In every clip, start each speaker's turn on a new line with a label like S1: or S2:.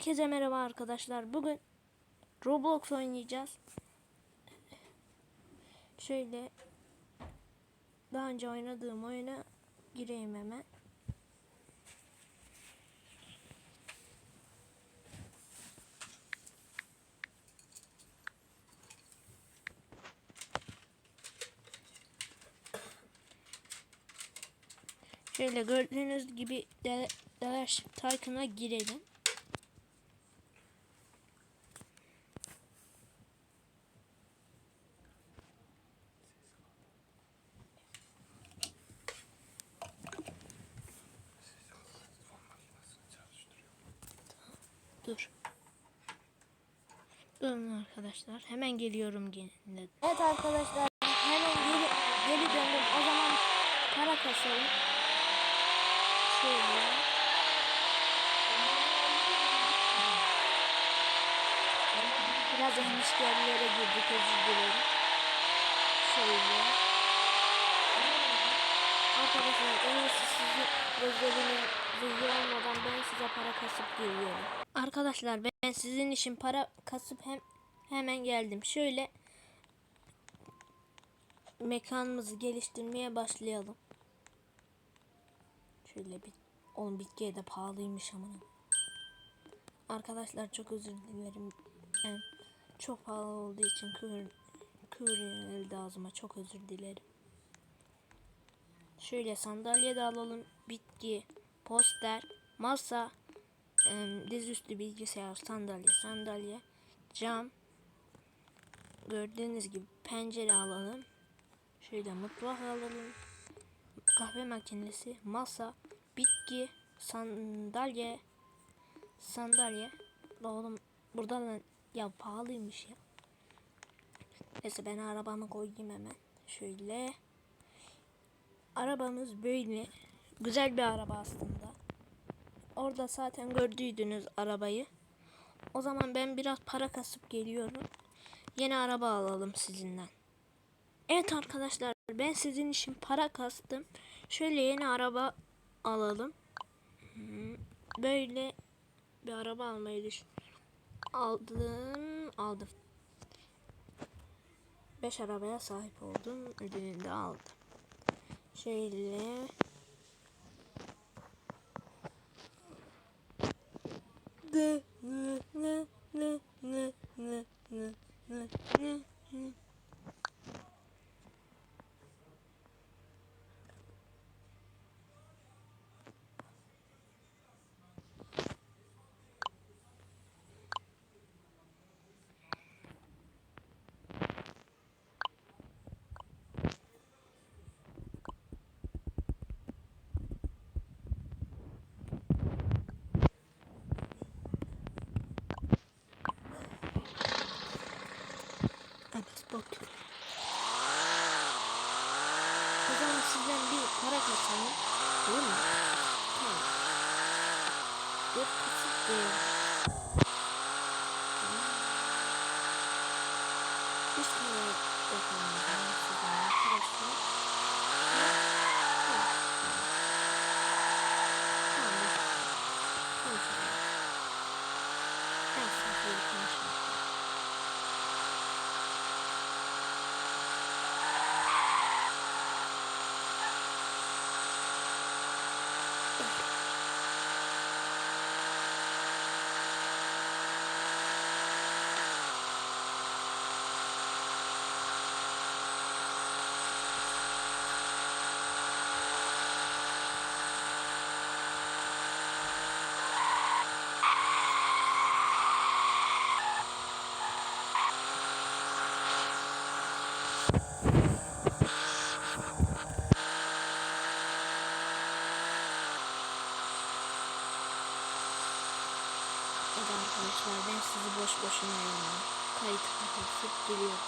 S1: Herkese merhaba arkadaşlar. Bugün Roblox oynayacağız. Şöyle daha önce oynadığım oyuna gireyim hemen. Şöyle gördüğünüz gibi de Dash Tycoon'a girelim. Dur. Durun arkadaşlar. Hemen geliyorum gene. Evet arkadaşlar. Hemen geri, geri döndüm. O zaman para kasalım. Şöyle. Biraz yanlış yerlere girdik özür dilerim. Şöyle. Arkadaşlar en iyisi sizi gözleriniz zihni olmadan ben size para kasıp geliyorum. Arkadaşlar ben sizin için para kasıp hem hemen geldim. Şöyle mekanımızı geliştirmeye başlayalım. Şöyle bir oğlum bitkiye de pahalıymış ama. Arkadaşlar çok özür dilerim. Yani çok pahalı olduğu için kır elde ağzıma çok özür dilerim. Şöyle sandalye de alalım. Bitki, poster, masa, dizüstü bilgisayar, sandalye, sandalye, cam. Gördüğünüz gibi pencere alalım. Şöyle mutfak alalım. Kahve makinesi, masa, bitki, sandalye, sandalye. Oğlum burada lan ya pahalıymış ya. Neyse ben arabamı koyayım hemen. Şöyle. Arabamız böyle. Güzel bir araba aslında. Orada zaten gördüydünüz arabayı. O zaman ben biraz para kasıp geliyorum. Yeni araba alalım sizinden. Evet arkadaşlar ben sizin için para kastım. Şöyle yeni araba alalım. Hmm, Böyle bir araba almayı düşün. Aldım, aldım. 5 arabaya sahip oldum. Ödülünü de aldım. Şöyle লাগে 스포트. 고정 시즌 B 발의 가창은 돈. 돈. 돈. 돈. 돈. Arkadaşlar ben sizi boş boşuna yorumladım. Kayıt kapatıp geliyorum.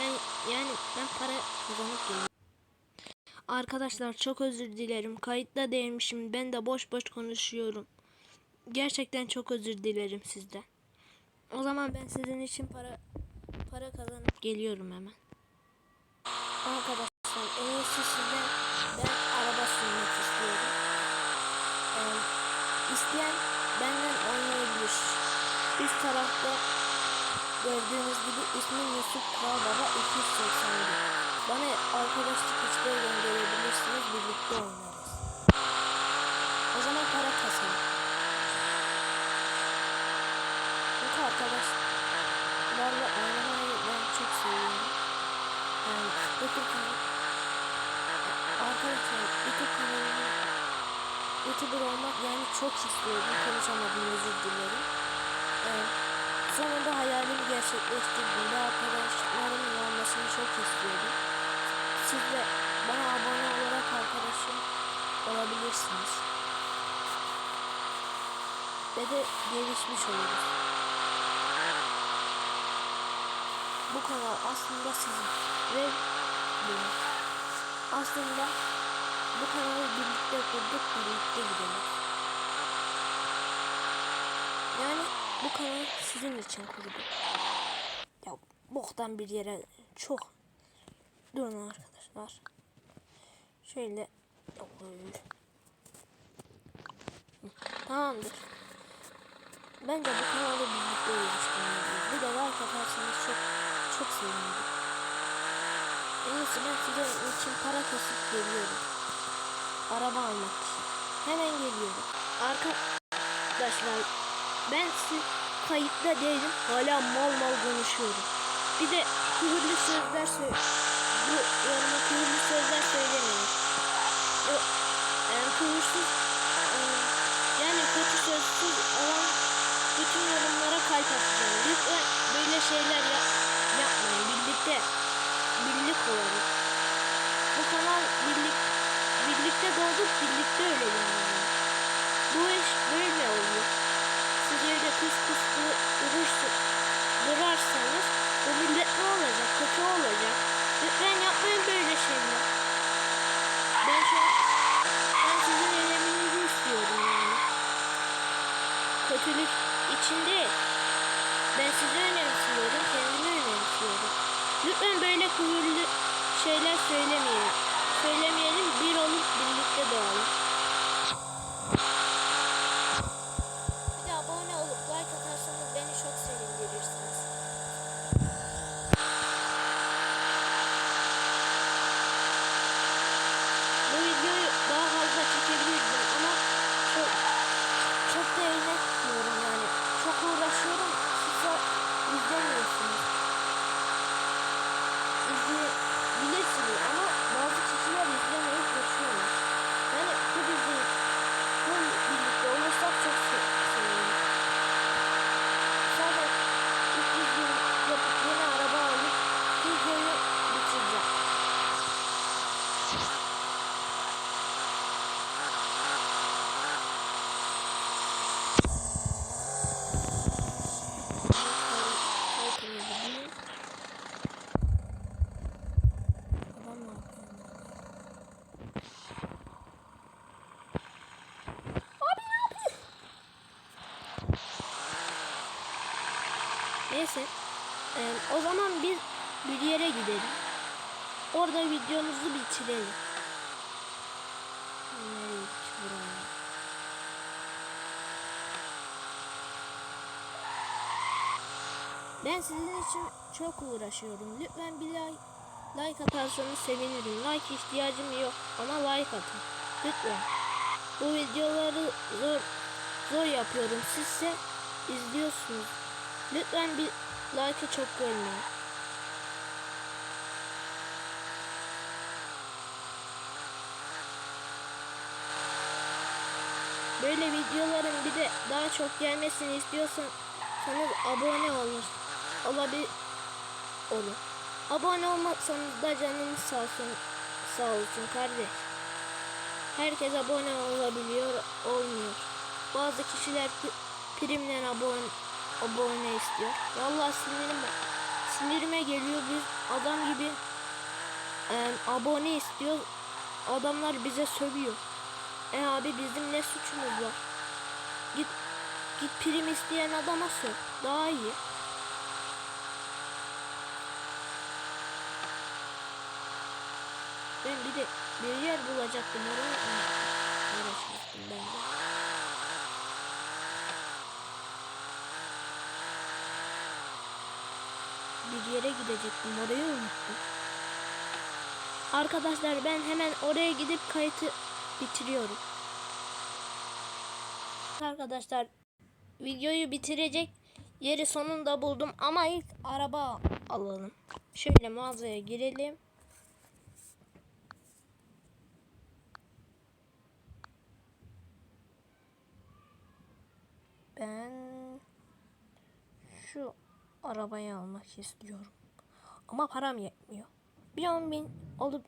S1: Yani, yani ben para kazanıp geliyorum. Arkadaşlar çok özür dilerim. Kayıtta değilmişim. Ben de boş boş konuşuyorum. Gerçekten çok özür dilerim sizden. O zaman ben sizin için para para kazanıp geliyorum hemen. Arkadaşlar en iyisi sizden ben araba sürmek istiyorum. Ee, isteyen benden oynayabilir. Üst tarafta gördüğünüz gibi ismim Yusuf Kral Baba 281. Bana arkadaşlık isteği gönderebilirsiniz. Birlikte oynarız. O zaman para kasalım. Çünkü arkadaşlarla oynamayı ben çok seviyorum. Yani YouTube kanalı Arkadaşlar YouTube kanalını YouTuber olmak yani çok istiyordum. Konuşamadım özür dilerim. Ee, sonunda hayalimi gerçekleştirdim ve arkadaşlarımın olmasını çok istiyordum. Siz de bana abone olarak arkadaşım olabilirsiniz. Ve de gelişmiş oluruz. Bu kanal aslında sizin ve benim. Aslında bu kanalı birlikte kurduk, birlikte gidelim. Yani bu kanal sizin için kurduk. Ya boktan bir yere çok durun arkadaşlar. Şöyle. Tamamdır. Bence bu kanalı birlikte geliştirmeliyiz. Bir de like atarsanız çok çok sevinirim. En iyisi ben size için para kasıp geliyorum. Araba almak. Hemen geliyorum. Arkadaşlar ben kayıtta değilim. Hala mal mal konuşuyorum. Bir de küfürlü sözler söyle. Bu yanıma küfürlü sözler söylemiyorum. Yani e, yani kötü sözsüz olan bütün yorumlara kalp atacağım. Lütfen böyle şeyler yap, yapmayın. Birlikte birlik olalım. Bu kanal birlik birlikte doğduk, birlikte ölelim. Bu iş böyle oluyor. Siz öyle kız kız durursun, bu millet ne olacak? Kötü olacak. Lütfen yapmayın böyle şeyler. Ben şu an ben sizin eleminizi istiyorum yani. Kötülük için değil. Ben sizi önemsiyorum, kendimi önemsiyorum. Lütfen böyle küfürlü şeyler söylemeyelim. Söylemeyelim, bir olup birlikte doğalım. Bir de abone olup like atarsanız beni çok sevindirirsiniz. Bu videoyu daha fazla çekebilirdim ama çok çok da eğlenmiyorum yani. Çok uğraşıyorum. Siz de izlemiyorsunuz. İzleyebilirsiniz ama bazı kişiler izlemeyip geçiyorlar. Yani bu dizi bu birlikte olursak çok se- sevinirim. Zaten ilk videoyu yapıp yeni araba alıp videoyu bitireceğim. Neyse. Ee, o zaman biz bir yere gidelim. Orada videomuzu bitirelim. Ben sizin için çok uğraşıyorum. Lütfen bir like, like atarsanız sevinirim. Like ihtiyacım yok ama like atın. Lütfen. Bu videoları zor zor yapıyorum. Sizse izliyorsunuz. Lütfen bir like'ı çok görmeyin. Böyle videoların bir de daha çok gelmesini istiyorsanız abone olur. Olabilir olun. Abone olmazsanız da canınız sağ olsun, sağ olsun kardeş. Herkes abone olabiliyor, olmuyor. Bazı kişiler pri- primden abone abone istiyor. Vallahi sinirim sinirime geliyor biz adam gibi e, abone istiyor. Adamlar bize sövüyor. E abi bizim ne suçumuz var? Git git prim isteyen adama söv. Daha iyi. Ben bir de bir yer bulacaktım oraya uğraşmıştım ben de. Bir yere gidecektim. Orayı unuttum. Arkadaşlar ben hemen oraya gidip kayıtı bitiriyorum. Arkadaşlar videoyu bitirecek yeri sonunda buldum ama ilk araba alalım. Şöyle mağazaya girelim. Ben şu arabayı almak istiyorum. Ama param yetmiyor. Bir 10 bin olup